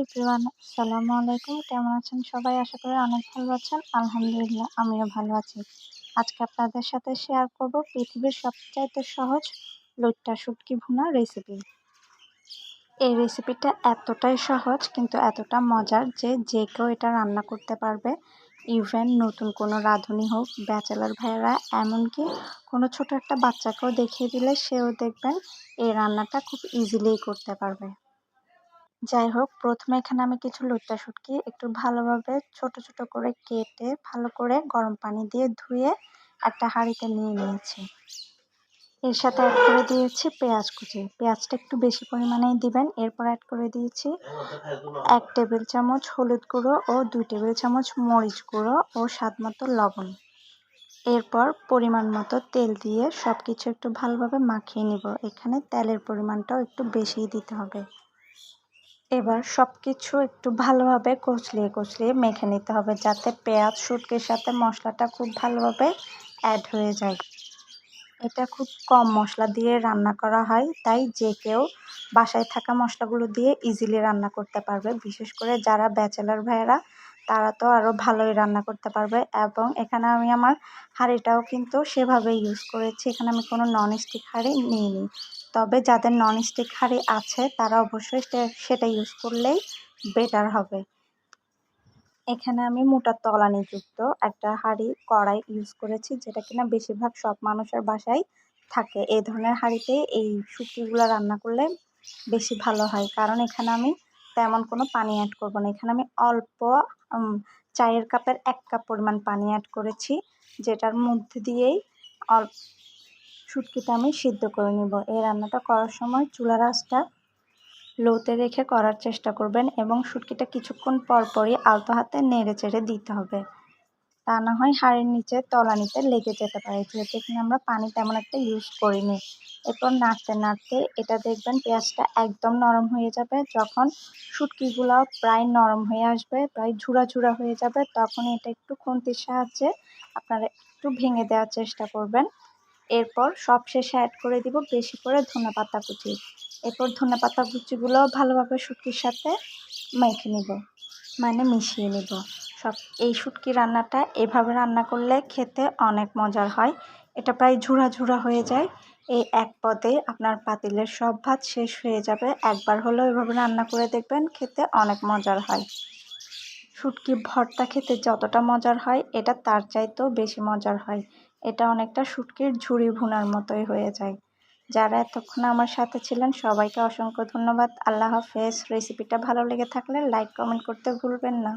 Everyone, আসসালামু আলাইকুম। কেমন আছেন সবাই? আশা করি অনেক ভালো আছেন। আলহামদুলিল্লাহ, আমিও ভালো আছি। আজকে আপনাদের সাথে শেয়ার করব পৃথিবীর সবচাইতে সহজ লইট্টা শুটকি ভুনা রেসিপি এই রেসিপিটা এতটাই সহজ, কিন্তু এতটা মজার যে যে কেউ এটা রান্না করতে পারবে। ইভেন নতুন কোনো রাঁধুনি হোক, ব্যাচেলার ভাইয়েরা, এমনকি কোনো ছোট একটা বাচ্চাকেও দেখিয়ে দিলে সেও দেখবেন এই রান্নাটা খুব ইজিলি করতে পারবে। যাই হোক প্রথমে এখানে আমি কিছু লুট্টা শুটকি একটু ভালোভাবে ছোট ছোট করে কেটে ভালো করে গরম পানি দিয়ে ধুয়ে একটা হাঁড়িতে নিয়ে নিয়েছি। এর সাথে অ্যাড করে দিয়েছি পেঁয়াজ কুচি। পেঁয়াজটা একটু বেশি পরিমাণেই দিবেন। এরপর অ্যাড করে দিয়েছি এক টেবিল চামচ হলুদ গুঁড়ো ও দুই টেবিল চামচ মরিচ গুঁড়ো ও স্বাদ মতো লবণ। এরপর পরিমাণ মতো তেল দিয়ে সব কিছু একটু ভালোভাবে মাখিয়ে নিব। এখানে তেলের পরিমাণটাও একটু বেশিই দিতে হবে। এবার সব কিছু একটু ভালোভাবে কচলিয়ে কচলিয়ে মেখে নিতে হবে যাতে পেঁয়াজ, শুটকির সাথে মশলাটা খুব ভালোভাবে অ্যাড হয়ে যায়। এটা খুব কম মশলা দিয়ে রান্না করা হয়, তাই যে কেউ বাসায় থাকা মশলাগুলো দিয়ে ইজিলি রান্না করতে পারবে। বিশেষ করে যারা ব্যাচেলার ভাইয়েরা, তারা তো আরও ভালোই রান্না করতে পারবে এবং এখানে আমি আমার হাঁড়িটাও কিন্তু সেভাবে ইউজ করেছি। এখানে আমি কোনো নন স্টিক হাঁড়ি নিইনি। তবে যাদের নন স্টিক হাঁড়ি আছে, তারা অবশ্যই সেটা ইউজ করলেই বেটার হবে। এখানে আমি মোটা তলানিযুক্ত একটা হাঁড়ি কড়াই ইউজ করেছি, যেটা কিনা বেশিরভাগ সব মানুষের বাসায় থাকে। এই ধরনের হাঁড়িতে এই শুটকিগুলো রান্না করলে বেশি ভালো হয়। কারণ এখানে আমি তেমন কোনো পানি অ্যাড করব না। এখানে আমি অল্প চায়ের কাপের এক কাপ পরিমাণ পানি অ্যাড করেছি, যেটার মধ্যে দিয়েই অল্প শুটকিটা আমি সিদ্ধ করে নিব। এই রান্নাটা করার সময় চুলার আঁচটা লোতে রেখে করার চেষ্টা করবেন এবং শুটকিটা কিছুক্ষণ পর পরই আলতো হাতে নেড়ে চেড়ে দিতে হবে। তা না হয় হাড়ের নিচে, তলানিতে লেগে যেতে পারে। যেহেতু এখানে আমরা পানি তেমন একটা ইউজ করিনি। এরপর নাড়তে নাড়তে এটা দেখবেন পেঁয়াজটা একদম নরম হয়ে যাবে। যখন শুটকিগুলো প্রায় নরম হয়ে আসবে, প্রায় ঝুড়া ঝুড়া হয়ে যাবে, তখন এটা একটু খুন্তির সাহায্যে আপনারা একটু ভেঙে দেওয়ার চেষ্টা করবেন। এরপর সব শেষে অ্যাড করে দিব বেশি করে ধনে পাতা কুচি। এরপর ধনে পাতা কুচিগুলো ভালোভাবে শুটকির সাথে মেখে নিব মানে মিশিয়ে নিব। সব, এই শুটকি রান্নাটা এভাবে রান্না করলে খেতে অনেক মজার হয়। এটা প্রায় ঝুড়া ঝুড়া হয়ে যায়। এই এক পদে আপনার পাতিলের সব ভাত শেষ হয়ে যাবে। একবার হলেও এভাবে রান্না করে দেখবেন খেতে অনেক মজার হয়। শুটকি ভর্তা খেতে যতটা মজার হয়, এটা তার চাইতেও বেশি মজার হয়। এটা অনেকটা শুটকির ঝুড়ি ভুনার মতোই হয়ে যায়। যারা এতক্ষণ আমার সাথে ছিলেন, সবাইকে অসংখ্য ধন্যবাদ। আল্লাহ হাফেজ। রেসিপিটা ভালো লেগে থাকলে লাইক কমেন্ট করতে ভুলবেন না।